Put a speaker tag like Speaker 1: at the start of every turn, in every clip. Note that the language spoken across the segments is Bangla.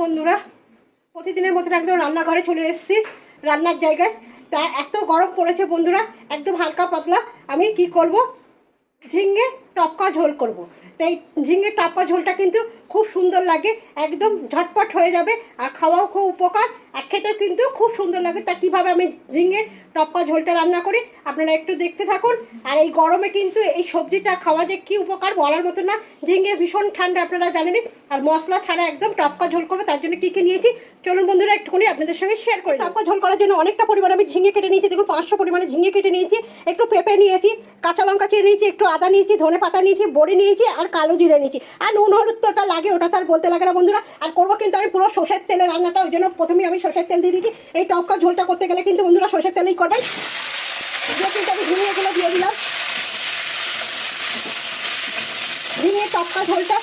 Speaker 1: বন্ধুরা, প্রতিদিনের মতন একদম রান্নাঘরে চলে এসেছি, রান্নার জায়গায়। তা এত গরম পড়েছে বন্ধুরা, একদম হালকা পাতলা। আমি কি করব? ঝিঙ্গে টপকা ঝোল করব। তাই ঝিঙে টপকা ঝোলটা কিন্তু খুব সুন্দর লাগে, একদম ঝটপট হয়ে যাবে, আর খাওয়াও খুব উপকার, আর খেতেও কিন্তু খুব সুন্দর লাগে। তা কীভাবে আমি ঝিঙে টপকা ঝোলটা রান্না করি, আপনারা একটু দেখতে থাকুন। আর এই গরমে কিন্তু এই সবজিটা খাওয়া যে কী উপকার বলার মতো না, ঝিঙে ভীষণ ঠান্ডা, আপনারা জানেনই, আর মশলা ছাড়া একদম টপকা ঝোল করব, তার জন্য কী কী নিয়েছি, চলুন বন্ধুরা একটুখানি আপনাদের সঙ্গে শেয়ার করি। টপকা ঝোল করার জন্য অনেকটা পরিমাণে আমি ঝিঙে কেটে নিয়েছি, দেখুন পাঁচশো পরিমাণে ঝিঙে কেটে নিয়েছি, একটু পেঁপে নিয়েছি, কাঁচা লঙ্কা চিড়ে নিয়েছি, একটু আদা নিয়েছি ধনে পাতা নিয়েছি, বড়ি নিয়েছি, আর কালো জিরে নিয়েছি, আর নুন, হলুদ, তো লাগে, ওটা তো আর বলতে লাগে না বন্ধুরা। আর করব কিন্তু আমি পুরো সর্ষের তেলে রান্নাটা, ওই জন্য প্রথমেই আমি সর্ষের তেল দিয়ে দিচ্ছি। এই টপকা ঝোলটা করতে গেলে কিন্তু বন্ধুরা সর্ষের তেলেই করবেন। কিন্তু আমি ঝিঙেগুলো দিয়ে দিলাম। ঝিঙে টপকা ঝোলটা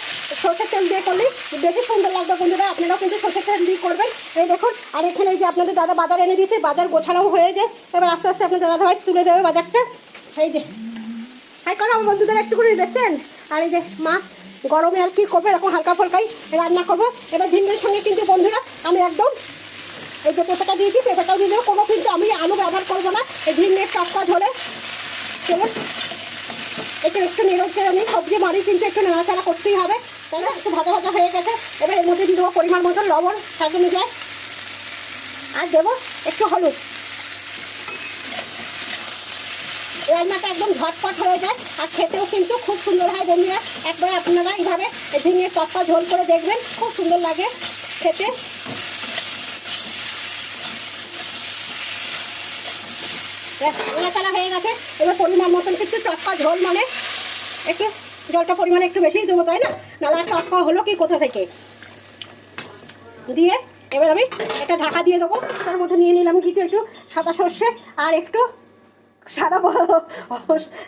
Speaker 1: সর্ষের তেল দিয়ে করলেই বেশি সুন্দর লাগবে বন্ধুরা। আপনারাও কিন্তু সর্ষের তেল দিয়ে করবেন। এই দেখুন, আর এখানে এই যে আপনাদের দাদা বাজার এনে দিয়েছে, বাজার গোছানোও হয়ে যায় এবার আস্তে আস্তে আপনাদের দাদা ভাই তুলে দেবে বাজারটা। এই যে, হাই করো আমার বন্ধুদের একটু করে দেখছেন? আর এই যে, মা গরমে আর কি করব? এরকম হালকা ফালকাই রান্না করব। এবার ঝিঙ্গের সঙ্গে কিন্তু বন্ধুরা, আমি একদম এই যে পেঁপেটা দিয়েছি, পেঁপেটাও দিয়ে দেবো। কোনো কিন্তু আমি আলু ব্যবহার করব না। এই ঝিঙ্গের টপকা ধরে চলুন। একটু একটু নেড়েছে আমি সবজি মারি কিন্তু একটু নাড়াচাড়া করতেই হবে। তাহলে একটু ভাজা ভাজা হয়ে গেছে। এবার এর মধ্যে দিয়ে দেবো পরিমাণ মতো লবণ, স্বাদ যায় আর দেবো একটু হলুদ। রান্নাটা একদম ঝটপট হয়ে যায়। আর খুব সুন্দর হয় বন্ধুরা, একবার আপনারা এইভাবে ঝিঙে টপকা ঝোল করে দেখবেন, খুব সুন্দর লাগে খেতে। নাড়াচাড়া হয়ে গেছে, এবার পরিমাণ মতন কিন্তু টপকা ঝোল মানে একটু জলটা পরিমাণে একটু বেশিই দেবো, তাই না? নালা টপকা হলো কি, কোথা থেকে? দিয়ে এবার আমি একটা ঢাকা দিয়ে দেবো, তার মধ্যে নিয়ে নিলাম কিছু একটু সাদা সর্ষে আর একটু সাদা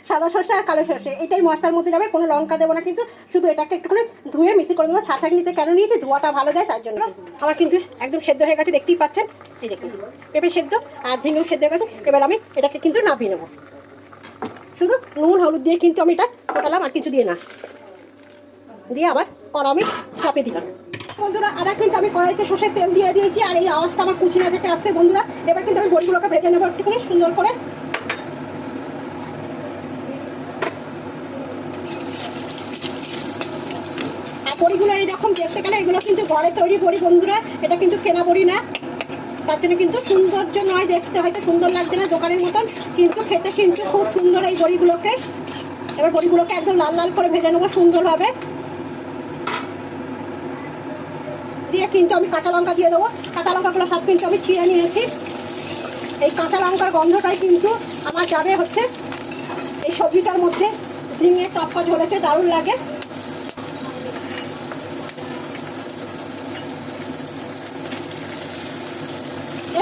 Speaker 1: সাদা সর্ষে আর কালো সর্ষে। এটাই মশলার মধ্যে যাবে, কোনো লঙ্কা দেবো না কিন্তু শুধু এটাকে একটুখানি ধুয়ে মিক্সি করে দেবো। ছাঁচাক নিতে কেন নিয়েছি? ধোয়াটা ভালো যায়, তার জন্য। আমার কিন্তু একদম সেদ্ধ হয়ে গেছে, দেখতেই পাচ্ছেন। এই দেখুন, পেঁপে সেদ্ধ আর ঝিঙেও সেদ্ধ হয়ে গেছে। এবার আমি এটাকে কিন্তু নামিয়ে নেব। শুধু নুন, হলুদ দিয়ে কিন্তু আমি এটা ফোটালাম, আর কিছু দিয়ে না। দিয়ে আবার কড়া আমি চাপে দিলাম। বন্ধুরা, আবার কিন্তু আমি কড়াইতে সর্ষের তেল দিয়ে দিয়েছি, আর এই আওয়াজটা আমার কুচিনা থেকে আসছে, বন্ধুরা। এবার কিন্তু আমি বড়িগুলোকে ভেজে নেব একটুখানি সুন্দর করে। বড়িগুলো এইরকম দেখতে গেলে এগুলো কিন্তু ঘরে তৈরি বড়ি বন্ধুরা, এটা কিন্তু কেনা বড়ি না। তার জন্য কিন্তু সৌন্দর্য নয় দেখতে, হয়তো সুন্দর লাগছে না দোকানের মতন, কিন্তু খেতে কিন্তু খুব সুন্দর এই বড়িগুলোকে এবার বড়িগুলোকে একদম লাল লাল করে ভেজে নেব সুন্দরভাবে দিয়ে কিন্তু আমি কাঁচা লঙ্কা দিয়ে দেবো। কাঁচা লঙ্কাগুলো সব কিন্তু আমি ছিঁড়ে নিয়েছি। এই কাঁচা লঙ্কার গন্ধটাই কিন্তু আমার যাবে হচ্ছে এই সবজিটার মধ্যে, ঝিঙে টপকা ঝরেছে, দারুণ লাগে।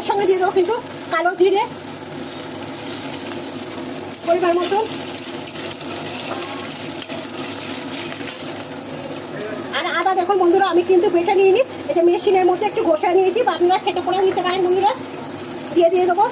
Speaker 1: সঙ্গে দিয়ে দেবো কিন্তু, কালো জিরে পরিমাণ মতন। আর আদা দেখুন বন্ধুরা, আমি কিন্তু বেটে নিয়ে নিই যে মেশিনের মধ্যে একটু ঘষে নিয়েছি, বা আপনারা খেতে করে নিতে পারেন বন্ধুরা। দিয়ে দিয়ে দেবো।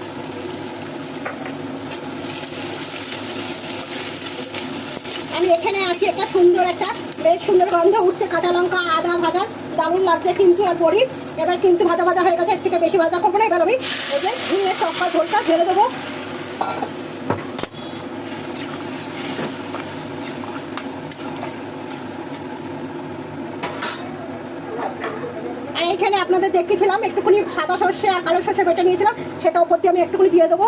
Speaker 1: আমি এখানে আছি একটা সুন্দর একটা বেশ সুন্দর গন্ধ উঠছে, কাঁচা লঙ্কা, আদা ভাজা, দারুণ লাগছে কিন্তু আর বড়ি। এবার কিন্তু ভাজা ভাজা হয়ে গেছে, এর থেকে বেশি ভাজা করব না। এবার আমি এই যে ঝিঙে চক্কা ঝোলটা ঢেলে দেবো। এইখানে আপনাদের দেখেছিলাম, একটুখানি সাদা সর্ষে আর কালো সর্ষে বেটে নিয়েছিলাম, সেটা ওপর দিয়ে আমি একটুখানি দিয়ে দেবো।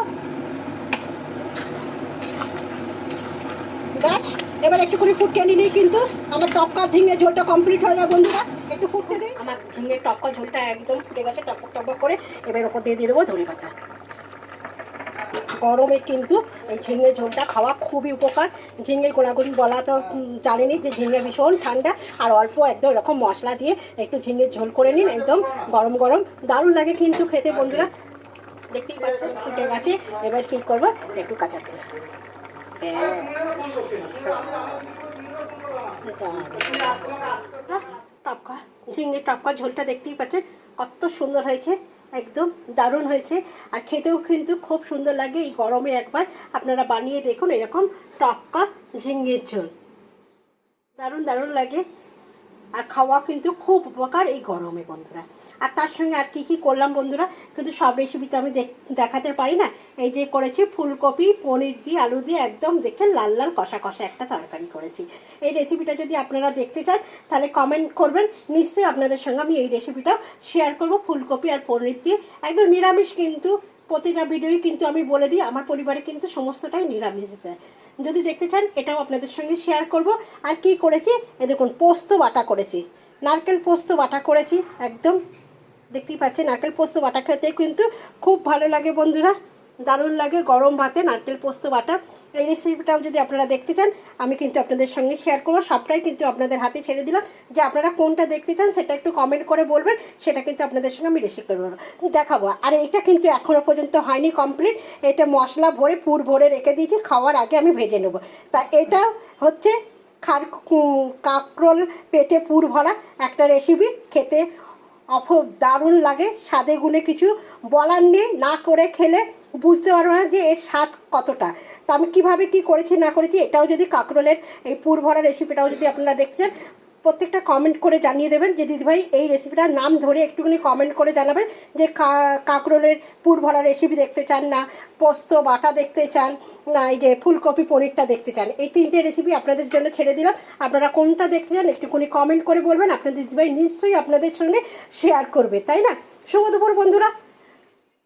Speaker 1: এবার একটুখানি ফুটিয়ে নিলেই কিন্তু আমার টপকা ঝিঙে ঝোলটা কমপ্লিট হয়ে যায় বন্ধুরা। একটু ফুটতে দিই আমার ঝিঙে টপকা ঝোলটা একদম ফুটে গেছে টপক টপক করে। এবার ওপর দিয়ে দিয়ে দেবো ধনে পাতা। গরমে কিন্তু এই ঝিঙে ঝোলটা খাওয়া খুবই উপকার। ঝিঙের গোড়াগুড়ি বলা তো উম, জানেনই যে ঝিঙে ভীষণ ঠান্ডা। আর অল্প একদম এরকম মশলা দিয়ে একটু ঝিঙের ঝোল করে নিন একদম গরম গরম। দারুণ লাগে কিন্তু খেতে বন্ধুরা। দেখতেই পাচ্ছেন ফুটে গেছে। এবার কী করব? একটু কাঁচা তেল। টপকা ঝিঙে টপকা ঝোলটা দেখতেই পাচ্ছেন, কত সুন্দর হয়েছে, একদম দারুণ হয়েছে। আর খেতেও কিন্তু খুব সুন্দর লাগে এই গরমে একবার। আপনারা বানিয়ে দেখুন এরকম টপকা ঝিঙের ঝোল। দারুণ দারুণ লাগে। আর খাওয়া কিন্তু খুব উপকার এই গরমে, বন্ধুরা। আর তার সঙ্গে আর কি কি করলাম, বন্ধুরা? কিন্তু সব রেসিপি তো আমি দেখ- দেখাতে পারি না। এই যে করেছি ফুলকপি, পনির দিয়ে আলু দিয়ে একদম দেখে লাল লাল কষা কষা একটা তরকারি করেছি। এই রেসিপিটা যদি আপনারা দেখতে চান, তাহলে কমেন্ট করবেন। নিশ্চয়ই আপনাদের সঙ্গে আমি এই রেসিপিটা শেয়ার করব। ফুলকপি আর পনির দিয়ে। একদম নিরামিষ কিন্তু প্রতিটা ভিডিওই কিন্তু আমি বলে দিই, আমার পরিবারে কিন্তু সমস্তটাই নিরামিষ যায় যদি দেখতে চান, এটাও আপনাদের সঙ্গে শেয়ার করব। আর কি করেছি? এ দেখুন, পোস্ত বাটা করেছি। নারকেল পোস্ত বাটা করেছি, একদম। দেখতেই পাচ্ছেন, নারকেল পোস্ত বাটা খেতে কিন্তু খুব ভালো লাগে বন্ধুরা। দারুণ লাগে, গরম ভাতে, নারকেল পোস্ত বাটা এই রেসিপিটাও যদি আপনারা দেখতে চান, আমি কিন্তু আপনাদের সঙ্গে শেয়ার করব। সবটাই কিন্তু আপনাদের হাতে ছেড়ে দিলাম। যে আপনারা কোনটা দেখতে চান, সেটা একটু কমেন্ট করে বলবেন, সেটা কিন্তু আপনাদের সঙ্গে আমি রেসিপি করব। দেখাবো। আর এটা কিন্তু এখনও পর্যন্ত হয়নি কমপ্লিট এটা মশলা ভরে, পুর ভরে রেখে দিয়েছি। খাওয়ার আগে আমি ভেজে নেব। তা এটা হচ্ছে খার কাঁকরোল পেটে পুর ভরা একটা রেসিপি খেতে অফ দারুণ লাগে। স্বাদে গুণে কিছু বলার নেই। না করে খেলে বুঝতে পারব না যে এর স্বাদ কতটা। তা আমি কীভাবে কী করেছি, না করেছি, এটাও যদি কাঁকরোলের এই পুর ভরা রেসিপিটাও যদি আপনারা দেখছেন, প্রত্যেকটা কমেন্ট করে জানিয়ে দেবেন যে, দিদিভাই, এই রেসিপিটার নাম ধরে একটুখানি কমেন্ট করে জানাবেন যে কাঁকরোলের পুর ভরা রেসিপি দেখতে চান না, পোস্ত, বাটা দেখতে চান না, এই যে ফুলকপি, পনিরটা দেখতে চান। এই তিনটে রেসিপি আপনাদের জন্য ছেড়ে দিলাম। আপনারা কোনটা দেখতে চান একটুখানি কমেন্ট করে বলবেন। আপনাদের দিদিভাই নিশ্চয়ই আপনাদের সঙ্গে শেয়ার করবে, তাই না? শুভ দুপুর বন্ধুরা।